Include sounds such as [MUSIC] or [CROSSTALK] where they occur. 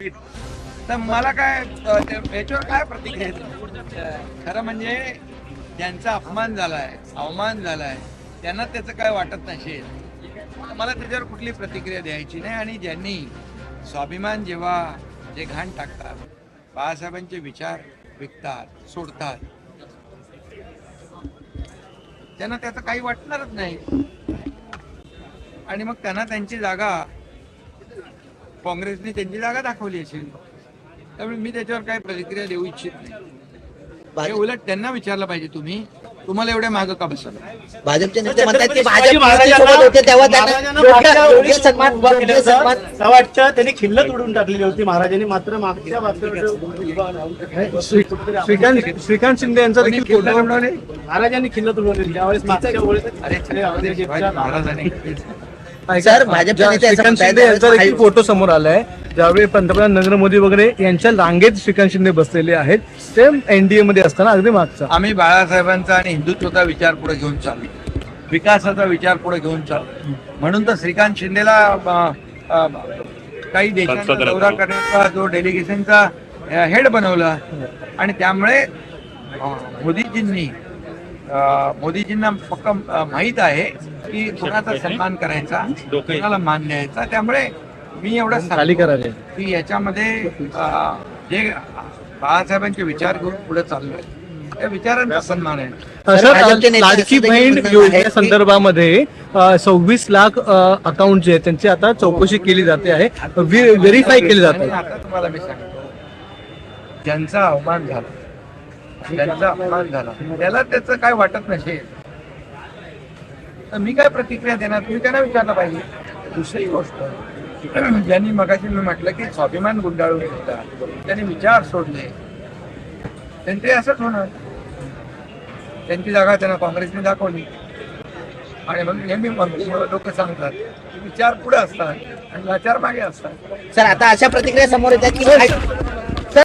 तर मला काय याच्यावर काय प्रतिक्रिया खरं म्हणजे ज्यांचा अपमान झालाय अवमान झालाय त्यांना त्याचं काय वाटत नसेल? मला त्याच्यावर कुठली प्रतिक्रिया द्यायची नाही आणि ज्यांनी स्वाभिमान जेव्हा जे घाण टाकतात बाळासाहेबांचे विचार विकतात सोडतात त्यांना त्याचं काही वाटणारच नाही. आणि मग त्यांना त्यांची जागा काँग्रेसने त्यांची जागा दाखवली असेल त्यामुळे मी त्याच्यावर काही प्रतिक्रिया देऊ इच्छित नाही हे उलट त्यांना विचारलं पाहिजे तुम्ही तुम्हाला एवढ्या मागं का बसवलं भाजपचे नेते म्हणतात की भाजप त्यांना खिल्लत उडून टाकलेली होती महाराजांनी मात्र मागच्या श्रीकांत श्रीकांत शिंदे यांचा देखील? महाराजांनी खिल्लत उडवली त्यावेळेस महाराजांनी सर, यांचा फोटो समोर आलाय ज्यावेळी पंतप्रधान नरेंद्र मोदी वगैरे यांच्या रांगेत श्रीकांत शिंदे बसलेले आहेत ते एनडीए मध्ये असताना अगदी मागचा. आम्ही बाळासाहेबांचा आणि हिंदुत्वाचा विचार पुढे घेऊन चाललो. विकासाचा विचार पुढे घेऊन चाललो. म्हणून तर श्रीकांत शिंदेला काही देशांचा दौरा करण्याचा जो डेलिगेशनचा हेड बनवला. आणि त्यामुळे मोदीजींनी मोदीजींना फक्त माहीत आहे की कोणाचा सन्मान करायचा कोणाला मान द्यायचा. त्यामुळे मी एवढं सांगतो खाली करायचे की याच्यामध्ये जे बाळासाहेबांचे विचार घेऊन पुढे चाललोय त्या विचारांचा सन्मान आहे. लाडकी बहीण योजने संदर्भामध्ये सव्वीस लाख अकाउंट जे आहेत त्यांची आता चौकशी केली जाते आहे. व्हेरीफाय केली जात आता तुम्हाला मी सांगतो ज्यांचा अवमान झाला त्यांचा अपमान झाला. त्याला त्याचं काय वाटत नसेल? तर मी काय प्रतिक्रिया देणार? तुम्ही त्यांना विचारलं पाहिजे. दुसरी गोष्ट [CLEARS THROAT] ज्यांनी मगाशी मी म्हटलं की स्वाभिमान गुंडाळून घेतला त्यांनी विचार सोडले. त्यांचे असंच होणार. त्यांची जागा त्यांना काँग्रेसने दाखवली. आणि मग नेहमी लोक सांगतात विचार पुढे असतात आणि लाचार मागे असतात. सर आता अशा प्रतिक्रिया समोर येतात की